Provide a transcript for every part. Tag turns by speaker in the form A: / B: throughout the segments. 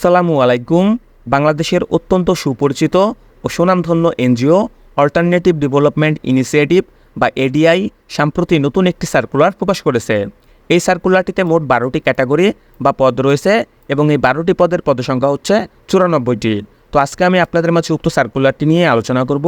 A: আসসালামু আলাইকুম, বাংলাদেশের অত্যন্ত সুপরিচিত ও সুনামধন্য এনজিও অল্টারনেটিভ ডেভেলপমেন্ট ইনিশিয়েটিভ বা এডিআই সম্প্রতি নতুন একটি সার্কুলার প্রকাশ করেছে। এই সার্কুলারটিতে মোট বারোটি ক্যাটাগরি বা পদ রয়েছে এবং এই বারোটি পদের পদসংখ্যা হচ্ছে চুরানব্বইটি। তো আজকে আমি আপনাদের মাঝে উক্ত সার্কুলারটি নিয়ে আলোচনা করব,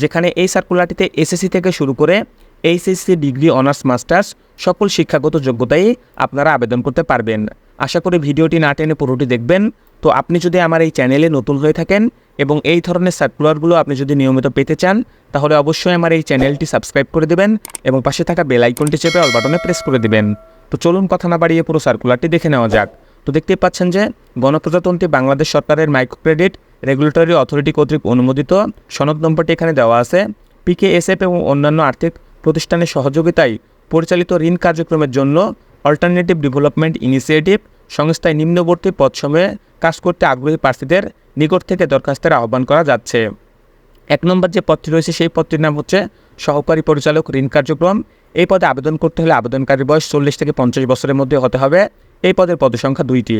A: যেখানে এই সার্কুলারটিতে এসএসসি থেকে শুরু করে এইচএসসি ডিগ্রি অনার্স মাস্টার্স সকল শিক্ষাগত যোগ্যতাই আপনারা আবেদন করতে পারবেন। আশা করি ভিডিওটি না টেনে পুরোটি দেখবেন। তো আপনি যদি আমার এই চ্যানেলে নতুন হয়ে থাকেন এবং এই ধরনের সার্কুলারগুলো আপনি যদি নিয়মিত পেতে চান, তাহলে অবশ্যই আমার এই চ্যানেলটি সাবস্ক্রাইব করে দেবেন এবং পাশে থাকা বেল আইকনটি চেপে অল বাটনে প্রেস করে দেবেন। তো চলুন কথা না বাড়িয়ে পুরো সার্কুলারটি দেখে নেওয়া যাক। তো দেখতেই পাচ্ছেন যে গণপ্রজাতন্ত্রী বাংলাদেশ সরকারের মাইক্রো ক্রেডিট রেগুলেটরি অথরিটি কর্তৃক অনুমোদিত সনদ নম্বরটি এখানে দেওয়া আছে। পিকেএসএফ এবং অন্যান্য আর্থিক প্রতিষ্ঠানের সহযোগিতায় পরিচালিত ঋণ কার্যক্রমের জন্য অল্টারনেটিভ ডেভেলপমেন্ট ইনিশিয়েটিভ সংস্থায় নিম্নবর্তী পদসমূহে কাজ করতে আগ্রহী প্রার্থীদের নিকট থেকে দরখাস্তের আহ্বান করা যাচ্ছে। এক নম্বর যে পদটি রয়েছে, সেই পদটির নাম হচ্ছে সহকারী পরিচালক ঋণ কার্যক্রম। এই পদে আবেদন করতে হলে আবেদনকারীর বয়স চল্লিশ থেকে পঞ্চাশ বছরের মধ্যে হতে হবে। এই পদের পদসংখ্যা দুইটি।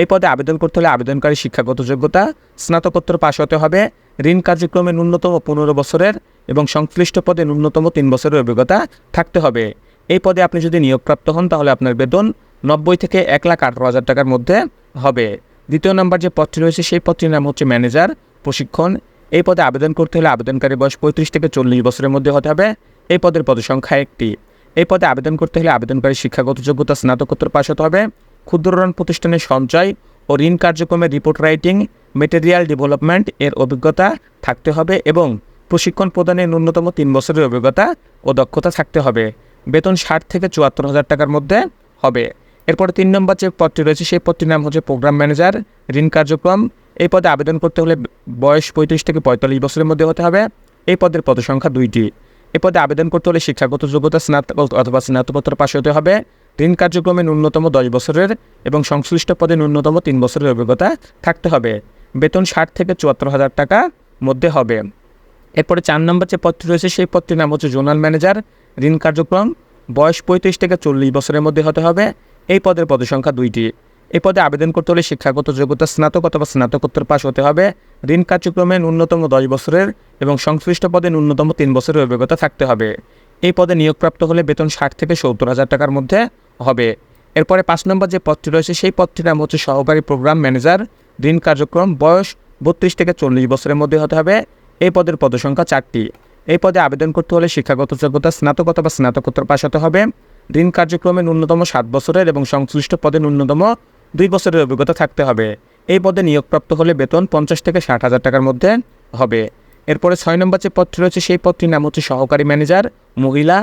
A: এই পদে আবেদন করতে হলে আবেদনকারী শিক্ষাগত যোগ্যতা, স্নাতকোত্তর পাশ হতে হবে, ঋণ কার্যক্রমে ন্যূনতম পনেরো বছরের এবং সংশ্লিষ্ট পদে ন্যূনতম তিন বছরের অভিজ্ঞতা থাকতে হবে। এই পদে আপনি যদি নিয়োগপ্রাপ্ত হন, তাহলে আপনার বেতন নব্বই থেকে এক লাখ আঠারো হাজার টাকার মধ্যে হবে। দ্বিতীয় নম্বর যে পদটি রয়েছে, সেই পদটির নাম হচ্ছে ম্যানেজার, প্রশিক্ষণ। এই পদে আবেদন করতে হলে আবেদনকারী বয়স পঁয়ত্রিশ থেকে চল্লিশ বছরের মধ্যে হতে হবে। এই পদের পদসংখ্যা একটি। এই পদে আবেদন করতে হলে আবেদনকারী শিক্ষাগত যোগ্যতা, স্নাতকোত্তর পাশ হতে হবে। ক্ষুদ্র ঋণ প্রতিষ্ঠানের সঞ্চয় ও ঋণ কার্যক্রমে রিপোর্ট রাইটিং মেটেরিয়াল ডেভেলপমেন্ট এর অভিজ্ঞতা থাকতে হবে এবং প্রশিক্ষণ প্রদানের ন্যূনতম তিন বছরের অভিজ্ঞতা ও দক্ষতা থাকতে হবে। বেতন ষাট থেকে চুয়াত্তর হাজার টাকার মধ্যে হবে। এরপরে তিন নম্বর যে পদটি রয়েছে, সেই পদটির নাম হচ্ছে প্রোগ্রাম ম্যানেজার ঋণ কার্যক্রম। এই পদে আবেদন করতে হলে বয়স পঁয়ত্রিশ থেকে পঁয়তাল্লিশ বছরের মধ্যে হতে হবে। এই পদের পদসংখ্যা দুইটি। এই পদে আবেদন করতে হলে শিক্ষাগত যোগ্যতা, স্নাতক অথবা স্নাতকোত্তর পাশে হতে হবে। ঋণ কার্যক্রমে ন্যূনতম দশ বছরের এবং সংশ্লিষ্ট পদে ন্যূনতম তিন বছরের অভিজ্ঞতা থাকতে হবে। বেতন ষাট থেকে চুয়াত্তর হাজার টাকা মধ্যে হবে। এরপরে চার নম্বর যে পদটি রয়েছে, সেই পদটির নাম হচ্ছে জোনাল ম্যানেজার ঋণ কার্যক্রম। বয়স পঁয়ত্রিশ থেকে চল্লিশ বছরের মধ্যে হতে হবে। এই পদের পদসংখ্যা দুইটি। এই পদে আবেদন করতে হলে শিক্ষাগত যোগ্যতা, স্নাতক অথবা স্নাতকোত্তর পাশ হতে হবে। ঋণ কার্যক্রমে ন্যূনতম দশ বছরের এবং সংশ্লিষ্ট পদে ন্যূনতম তিন বছরের অভিজ্ঞতা থাকতে হবে। এই পদে নিয়োগপ্রাপ্ত হলে বেতন ষাট থেকে সত্তর হাজার টাকার মধ্যে হবে। এরপরে পাঁচ নম্বর যে পদটি রয়েছে, সেই পদটির নাম হচ্ছে সহকারী প্রোগ্রাম ম্যানেজার। ঋণ কার্যক্রম বয়স বত্রিশ থেকে চল্লিশ বছরের মধ্যে হতে হবে। এই পদের পদসংখ্যা চারটি। এই পদে আবেদন করতে হলে শিক্ষাগত যোগ্যতা, স্নাতক অথবা স্নাতকোত্তর পাশ হতে হবে। ঋণ কার্যক্রমে ন্যূনতম সাত বছরের এবং সংশ্লিষ্ট পদে ন্যূনতম দুই বছরের অভিজ্ঞতা থাকতে হবে। এই পদে নিয়োগপ্রাপ্ত হলে বেতন পঞ্চাশ থেকে ষাট হাজার টাকার মধ্যে হবে। এরপরে ছয় নম্বর যে পদটি রয়েছে, সেই পদটির নাম হচ্ছে সহকারী ম্যানেজার, মহিলা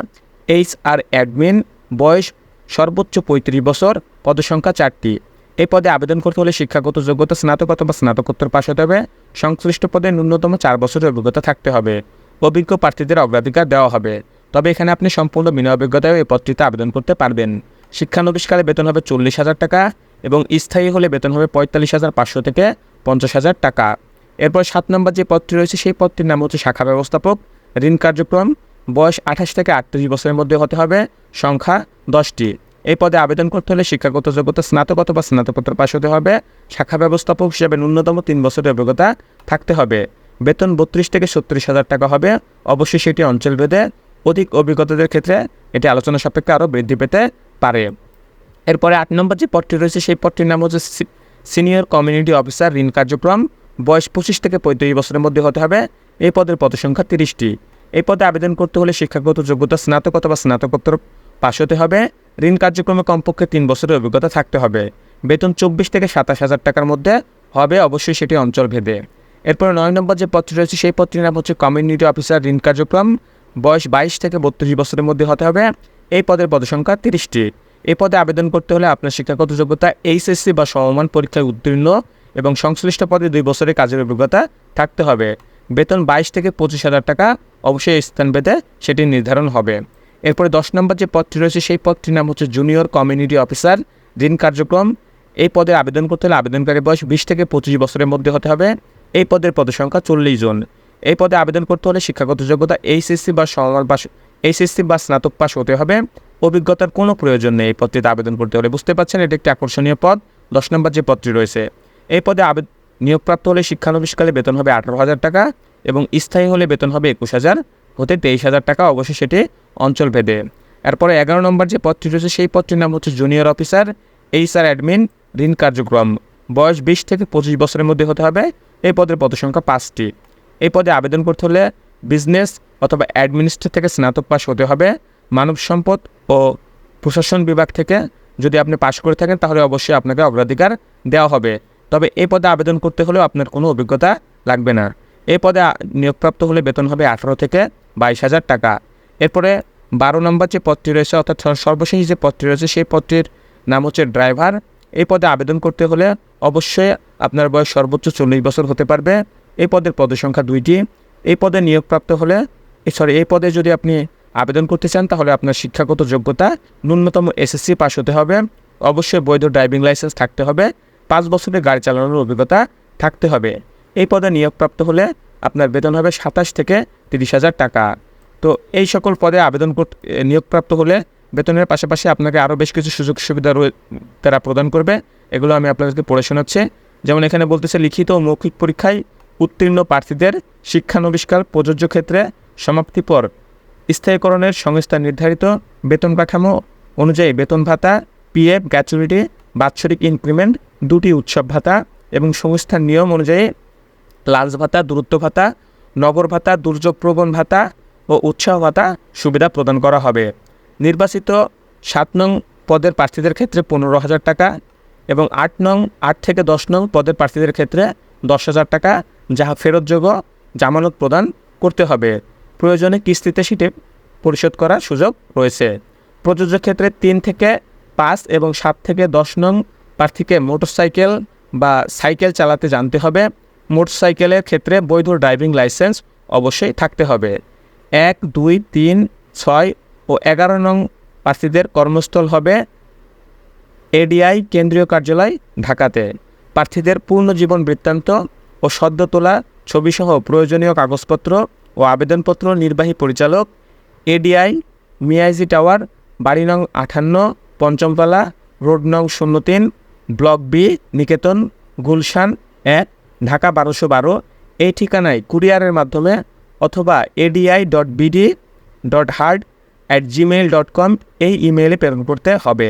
A: এইচ আর অ্যাডমিন, বয়স সর্বোচ্চ পঁয়ত্রিশ বছর পদসংখ্যা চারটি। এই পদে আবেদন করতে হলে শিক্ষাগত যোগ্যতা স্নাতক অথবা স্নাতকোত্তর পাশ হতে হবে। সংশ্লিষ্ট পদে ন্যূনতম চার বছরের অভিজ্ঞতা থাকতে হবে। অভিজ্ঞ প্রার্থীদের অগ্রাধিকার দেওয়া হবে। তবে এখানে আপনি সম্পূর্ণ বিনা অভিজ্ঞতায় এই পদটিতে আবেদন করতে পারবেন। শিক্ষানবিষ্কারে বেতন হবে চল্লিশ হাজার টাকা এবং স্থায়ী হলে বেতন হবে পঁয়তাল্লিশ হাজার পাঁচশো থেকে পঞ্চাশ হাজার টাকা। এরপর সাত নম্বর যে পদটি রয়েছে, সেই পদটির নাম হচ্ছে শাখা ব্যবস্থাপক। ঋণ কার্যক্রম বয়স আঠাশ থেকে আটত্রিশ বছরের মধ্যে হতে হবে, সংখ্যা দশটি। এই পদে আবেদন করতে হলে শিক্ষাগত যোগ্যতা স্নাতক অথবা স্নাতকোত্তর পাশ হতে হবে। শাখা ব্যবস্থাপক হিসেবে ন্যূনতম তিন বছরের অভিজ্ঞতা থাকতে হবে। বেতন বত্রিশ থেকে ছত্রিশ হাজার টাকা হবে। অবশ্যই সেটি অঞ্চলভেদে অধিক অভিজ্ঞতাদের ক্ষেত্রে এটি আলোচনা সাপেক্ষে আরও বৃদ্ধি পেতে পারে। এরপরে আট নম্বর যে পদটি রয়েছে, সেই পদটির নাম হচ্ছে সিনিয়র কমিউনিটি অফিসার ঋণ কার্যক্রম। বয়স পঁচিশ থেকে পঁয়ত্রিশ বছরের মধ্যে হতে হবে। এই পদের পদসংখ্যা তিরিশটি। এই পদে আবেদন করতে হলে শিক্ষাগত যোগ্যতা স্নাতক অথবা স্নাতকোত্তর পাশ হতে হবে। ঋণ কার্যক্রমে কমপক্ষে তিন বছরের অভিজ্ঞতা থাকতে হবে। বেতন চব্বিশ থেকে সাতাশ হাজার টাকার মধ্যে হবে, অবশ্যই সেটি অঞ্চলভেদে। এরপরে নয় নম্বর যে পদটি রয়েছে, সেই পদটির নাম হচ্ছে কমিউনিটি অফিসার ঋণ কার্যক্রম। বয়স বাইশ থেকে বত্রিশ বছরের মধ্যে হতে হবে। এই পদের পদসংখ্যা তিরিশটি। এই পদে আবেদন করতে হলে আপনার শিক্ষাগত যোগ্যতা এইচএসসি বা সমমান পরীক্ষায় উত্তীর্ণ এবং সংশ্লিষ্ট পদে দুই বছরের কাজের অভিজ্ঞতা থাকতে হবে। বেতন বাইশ থেকে পঁচিশ হাজার টাকা, অবশ্যই স্থান পেতে সেটি নির্ধারণ হবে। এরপরে দশ নম্বর যে পদটি রয়েছে, সেই পদটির নাম হচ্ছে জুনিয়র কমিউনিটি অফিসার ঋণ কার্যক্রম। এই পদে আবেদন করতে হলে আবেদনকারী বয়স বিশ থেকে পঁচিশ বছরের মধ্যে হতে হবে। এই পদের পদসংখ্যা চল্লিশ জন। এই পদে আবেদন করতে হলে শিক্ষাগত যোগ্যতা, এইচএসসি বা সমান পাশ এইচএসসি বা স্নাতক পাশ হতে হবে। অভিজ্ঞতার কোনো প্রয়োজন নেই এই পদটিতে আবেদন করতে হলে। বুঝতে পারছেন? এটি একটি আকর্ষণীয় পদ। দশ নম্বর যে পদটি রয়েছে, এই পদে আবেদ নিয়োগপ্রাপ্ত হলে শিক্ষানবিষ্কালে বেতন হবে আঠারো হাজার টাকা এবং স্থায়ী হলে বেতন হবে একুশ হাজার। হতে তেইশ হাজার টাকা অবশ্যই সেটি অঞ্চলভেদে এরপরে এগারো নম্বর যে পদটি রয়েছে, সেই পদটির নাম হচ্ছে জুনিয়র অফিসার, এইচআর অ্যাডমিন, ঋণ কার্যক্রম। বয়স বিশ থেকে পঁচিশ বছরের মধ্যে হতে হবে। এই পদের পদসংখ্যা পাঁচটি। এই পদে আবেদন করতে হলে বিজনেস অথবা অ্যাডমিনিস্ট্রেট থেকে স্নাতক পাশ হতে হবে, মানব সম্পদ ও প্রশাসন বিভাগ থেকে। যদি আপনি পাশ করে থাকেন, তাহলে অবশ্যই আপনাকে অগ্রাধিকার দেওয়া হবে। তবে এই পদে আবেদন করতে হলেও আপনার কোনো অভিজ্ঞতা লাগবে না। এই পদে নিয়োগপ্রাপ্ত হলে বেতন হবে আঠারো থেকে বাইশ হাজার টাকা। এরপরে বারো নম্বর যে পদটি রয়েছে, অর্থাৎ সর্বশেষ যে পদটি রয়েছে, সেই পদটির নাম হচ্ছে ড্রাইভার। এই পদে আবেদন করতে হলে অবশ্যই আপনার বয়স সর্বোচ্চ চল্লিশ বছর হতে পারবে। এই পদের পদের সংখ্যা দুইটি। এই পদে নিয়োগপ্রাপ্ত হলে সরি এই পদে যদি আপনি আবেদন করতে চান, তাহলে আপনার শিক্ষাগত যোগ্যতা ন্যূনতম এসএসসি পাস হতে হবে। অবশ্যই বৈধ ড্রাইভিং লাইসেন্স থাকতে হবে। পাঁচ বছরের গাড়ি চালানোর অভিজ্ঞতা থাকতে হবে। এই পদে নিয়োগপ্রাপ্ত হলে আপনার বেতন হবে সাতাশ থেকে তিরিশ হাজার টাকা। তো এই সকল পদে আবেদন নিয়োগপ্রাপ্ত হলে বেতনের পাশাপাশি আপনাকে আরও বেশ কিছু সুযোগ সুবিধা তারা প্রদান করবে। এগুলো আমি আপনাদেরকে পড়ে শোনাচ্ছি। যেমন এখানে বলতেছে, লিখিত ও মৌখিক পরীক্ষায় উত্তীর্ণ প্রার্থীদের শিক্ষানবিষ্কার প্রযোজ্য ক্ষেত্রে সমাপ্তি পর স্থায়ীকরণের সংস্থা নির্ধারিত বেতন কাঠামো অনুযায়ী বেতন ভাতা পিএফ গ্র্যাচুইটি, বাৎসরিক ইনক্রিমেন্ট, দুটি উৎসব ভাতা এবং সংস্থার নিয়ম অনুযায়ী লাঞ্চ ভাতা, দূরত্ব ভাতা, নগর ভাতা দুর্যোগ প্রবণ ভাতা ও উৎসাহ ভাতা সুবিধা প্রদান করা হবে। নির্বাচিত সাত নং পদের প্রার্থীদের ক্ষেত্রে পনেরো হাজার টাকা এবং আট নং, আট থেকে দশ নং পদের প্রার্থীদের ক্ষেত্রে দশ হাজার টাকা যাহা ফেরতযোগ্য জামানত প্রদান করতে হবে। প্রয়োজনে কিস্তিতে সিটে পরিশোধ করার সুযোগ রয়েছে। প্রযোজ্য ক্ষেত্রে তিন থেকে পাঁচ এবং সাত থেকে দশ নং প্রার্থীকে মোটরসাইকেল বা সাইকেল চালাতে জানতে হবে। মোটরসাইকেলের ক্ষেত্রে বৈধ ড্রাইভিং লাইসেন্স অবশ্যই থাকতে হবে। এক, দুই, তিন, ছয় ও এগারো নং প্রার্থীদের কর্মস্থল হবে এডিআই কেন্দ্রীয় কার্যালয় ঢাকাতে। প্রার্থীদের পূর্ণ জীবন বৃত্তান্ত ও সদ্য তোলা ছবিসহ প্রয়োজনীয় কাগজপত্র ও আবেদনপত্র নির্বাহী পরিচালক, এডিআই মিয়াইজি টাওয়ার, বাড়ি নং আঠান্ন, পঞ্চমতলা, রোড নং শূন্য তিন, ব্লক বি, নিকেতন, গুলশান এক, ঢাকা বারোশো বারো। এই ঠিকানায় কুরিয়ারের মাধ্যমে অথবা ADI dot BD dot hard at Gmail dot com এই ইমেইলে প্রেরণ করতে হবে।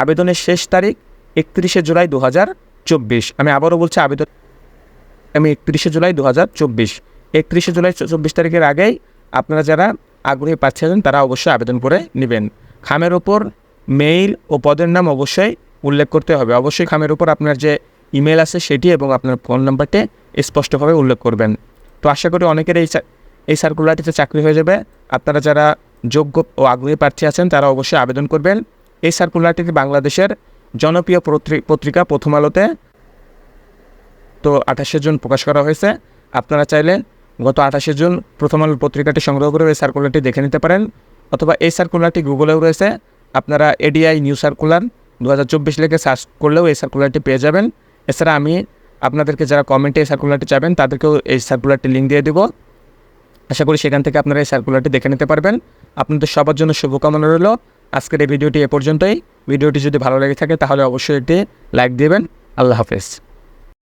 A: আবেদনের শেষ তারিখ একত্রিশে জুলাই দু হাজার চব্বিশ। আমি আবারও বলছি, আবেদন আমি একত্রিশে জুলাই দু হাজার চব্বিশ। একত্রিশে জুলাই চব্বিশ তারিখের আগেই আপনারা যারা আগ্রহী পাচ্ছেন তারা অবশ্যই আবেদন করে নেবেন। খামের ওপর মেইল ও পদের নাম অবশ্যই উল্লেখ করতে হবে। অবশ্যই খামের ওপর আপনার যে ইমেল আছে সেটি এবং আপনার ফোন নাম্বারটি স্পষ্টভাবে উল্লেখ করবেন। তো আশা করি অনেকের এই এই সার্কুলারটিতে চাকরি হয়ে যাবে। আপনারা যারা যোগ্য ও আগ্রহী প্রার্থী আছেন, তারা অবশ্যই আবেদন করবেন। এই সার্কুলারটিতে বাংলাদেশের জনপ্রিয় পত্রিকা প্রথম আলোতে তো আঠাশে জুন প্রকাশ করা হয়েছে। আপনারা চাইলে গত আঠাশে জুন প্রথম আলো পত্রিকাটি সংগ্রহ করে এই সার্কুলারটি দেখে নিতে পারেন অথবা এই সার্কুলারটি গুগলেও রয়েছে। আপনারা এডিআই নিউ সার্কুলার দু হাজার চব্বিশ লিখে সার্চ করলেও এই সার্কুলারটি পেয়ে যাবেন। এছাড়া আমি আপনাদেরকে যারা কমেন্টে এই সার্কুলারটি চাবেন তাদেরকেও এই সার্কুলারটি লিঙ্ক দিয়ে দেবো। আশা করি সেখান থেকে আপনারা এই সার্কুলারটি দেখে নিতে পারবেন। আপনাদের সবার জন্য শুভকামনা রইল। আজকের এই ভিডিওটি এ পর্যন্তই। ভিডিওটি যদি ভালো লেগে থাকে তাহলে অবশ্যই একটি লাইক দেবেন। আল্লাহ হাফেজ।